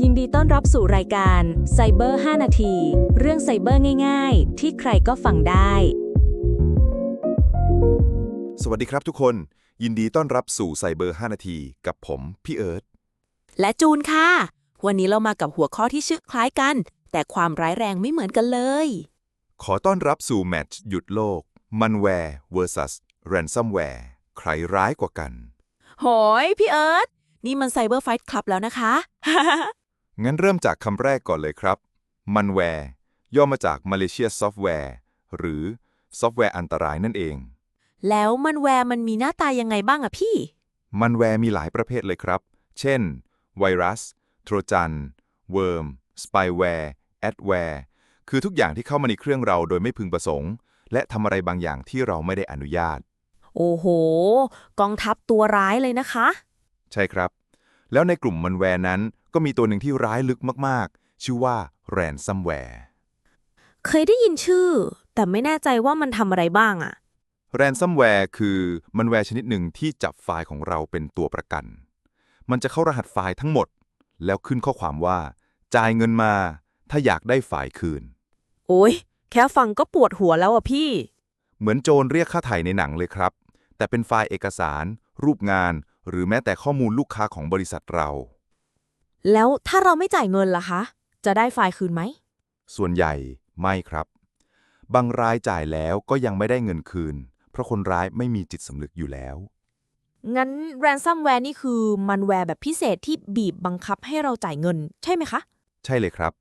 ยินดีต้อนรับสู่รายการไซเบอร์5นาที เรื่องไซเบอร์ง่าย ๆ ที่ใครก็ฟังได้ สวัสดีครับทุกคน ยินดีต้อนรับสู่ไซเบอร์5นาที กับผม พี่เอิร์ธและจูนค่ะ วันนี้เรามากับหัวข้อที่ชื่อคล้ายกัน แต่ความร้ายแรงไม่เหมือนกันเลย ขอต้อนรับสู่แมตช์หยุดโลกมันแวร์ vs ransomware ใครร้ายกว่ากัน โหย พี่เอิร์ธนี่มันไซเบอร์ไฟท์คลับแล้วนะคะ งั้นเริ่มจากคำแรกก่อนเลยครับ มันแวร์ย่อมาจาก malicious software หรือซอฟต์แวร์อันตรายนั่นเอง แล้วมันแวร์มันมีหน้าตายังไงบ้างอะพี่ มันแวร์มีหลายประเภทเลยครับ เช่น ไวรัส โทรจัน เวิร์ม สปายแวร์ แอดแวร์ คือทุกอย่างที่เข้ามาในเครื่องเราโดยไม่พึงประสงค์ และทำอะไรบางอย่างที่เราไม่ได้อนุญาต โอ้โห กองทัพตัวร้ายเลยนะคะ ใช่ครับ แล้วในกลุ่มมันแวร์นั้น ก็มีตัวหนึ่งที่ร้ายลึกมากๆ ชื่อว่า ransomware เคยได้ยินชื่อ แต่ไม่แน่ใจว่ามันทำอะไรบ้างอะ ransomware คือมันแวร์ชนิดหนึ่งที่จับไฟล์ของเราเป็นตัวประกัน มันจะเข้ารหัสไฟล์ทั้งหมด แล้วขึ้นข้อความว่า จ่ายเงินมา ถ้าอยากได้ไฟล์คืน โอ้ยแค่ฟังก็ปวดหัวแล้วอะพี่ เหมือนโจรเรียกค่าไถ่ในหนังเลยครับ แต่เป็นไฟล์เอกสาร รูปงาน หรือแม้แต่ข้อมูลลูกค้าของบริษัทเรา แล้วถ้าเราไม่จ่ายเงินล่ะคะ จะได้ไฟล์คืนไหม ส่วนใหญ่ไม่ครับ บางรายจ่ายแล้วก็ยังไม่ได้เงินคืน เพราะคนร้ายไม่มีจิตสำนึกอยู่แล้ว งั้น ransomware นี่คือมันแวร์แบบพิเศษที่บีบบังคับให้เราจ่ายเงิน ใช่ไหมคะ ใช่เลยครับ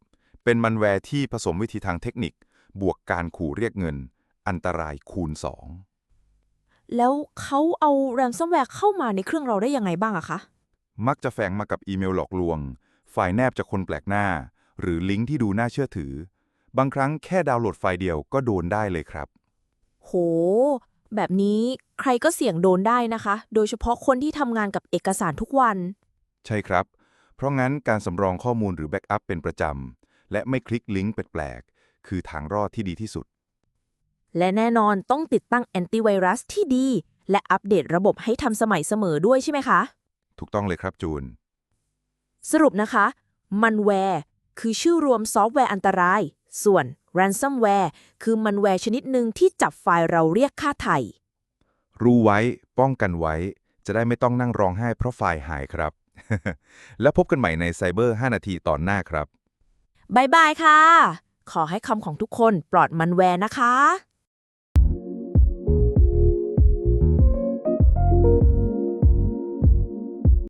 เป็นมันแวร์ที่ผสมวิธีทางเทคนิค บวกการขู่เรียกเงิน อันตรายคูณแล้วเขาเอา ransomware เข้ามาในเครื่องเราได้ยังไงบ้างอะคะ2 มักจะแฝงมากับอีเมลหลอกลวงฝ่ายแนบจากคนแปลกหน้า หรือลิงก์ที่ดูน่าเชื่อถือ บางครั้งแค่ดาวน์โหลดไฟล์เดียวก็โดนได้เลยครับ โห แบบนี้ใครก็เสี่ยงโดนได้นะคะ โดยเฉพาะคนที่ทำงานกับเอกสารทุกวัน ใช่ครับ เพราะงั้นการสำรองข้อมูลหรือแบ็กอัพเป็นประจำ และไม่คลิกลิงก์แปลกๆ คือทางรอดที่ดีที่สุด และแน่นอนต้องติดตั้งแอนติไวรัสที่ดี และอัปเดตระบบให้ทันสมัยเสมอด้วยใช่ไหมคะ ถูกต้องเลยครับจูน สรุปนะคะมันแวร์คือชื่อรวมซอฟต์แวร์อันตราย ส่วน ransomware คือมันแวร์ชนิดหนึ่งที่จับไฟล์เราเรียกค่าไถ่รู้ไว้ ป้องกันไว้ จะได้ไม่ต้องนั่งร้องไห้เพราะไฟล์หายครับ แล้วพบกันใหม่ในไซเบอร์ 5 นาทีตอนหน้าครับบายบายค่ะ ขอให้คำของทุกคนปลอดมันแวร์นะคะ